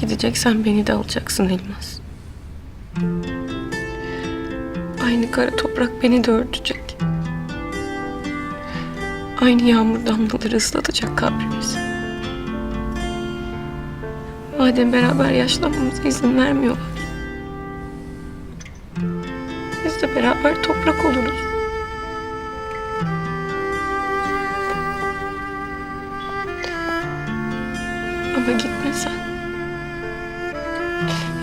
Gideceksen beni de alacaksın Elmas. Aynı kara toprak beni de örtecek. Aynı yağmur damlaları ıslatacak kabrimizi. Madem beraber yaşlanmamıza izin vermiyorlar. Biz de beraber toprak oluruz. Ama gitme sen.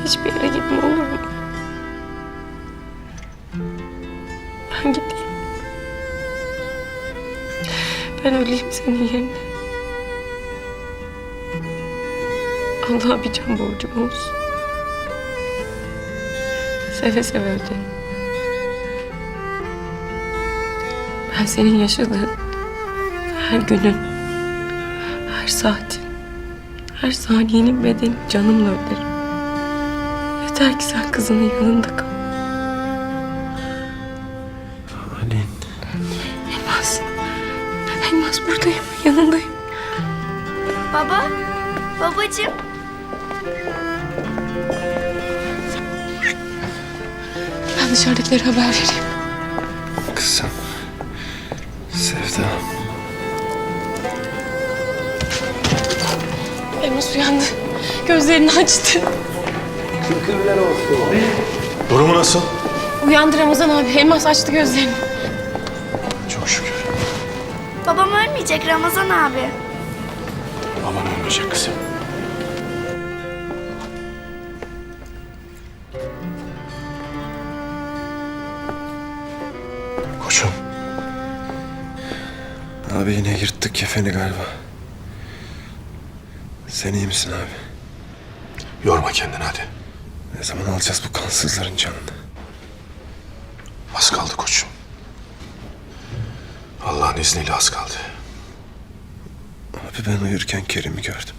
Hiçbir yere gitme olur mu? Ben gideyim. Ben öleyim senin yerine. Allah'a bir can borcum olsun. Seve seve öderim. Ben senin yaşadığın her günün, her saatin, her saniyenin bedelini canımla öderim. Yeter ki sen kızının yanında kal. Alin. Elmas. Elmas buradayım, yanındayım. Baba, babacığım. Ben dışarıdakilere haber vereyim. Kızım. Sevda. Elmas uyandı. Gözlerini açtı. Durumu nasıl? Uyandı Ramazan abi. Elmas açtı gözlerini. Çok şükür. Babam ölmeyecek Ramazan abi. Aman olmayacak kızım. Koçum. Abi yine yırttık kefeni galiba. Sen iyi misin abi? Yorma kendini hadi. Ne zaman alacağız bu kansızların canını? Az kaldı koçum. Allah'ın izniyle az kaldı. Abi ben uyurken Kerim'i gördüm.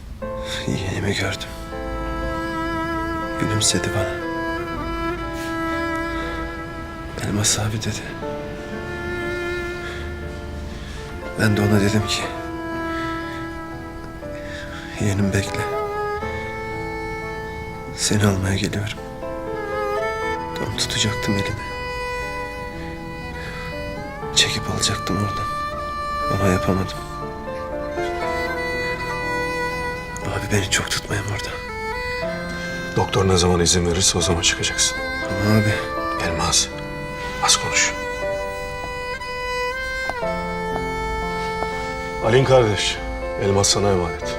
Yeğenimi gördüm. Gülümsedi bana. Elmas abi dedi. Ben de ona dedim ki... Yeğenim bekle. Seni almaya geliyorum. Tam tutacaktım elini. Çekip alacaktım oradan. Ama yapamadım. Abi beni çok tutmayın orada. Doktor ne zaman izin verirse o zaman çıkacaksın. Ama abi Elmas, az konuş. Alin kardeş, Elmas sana emanet.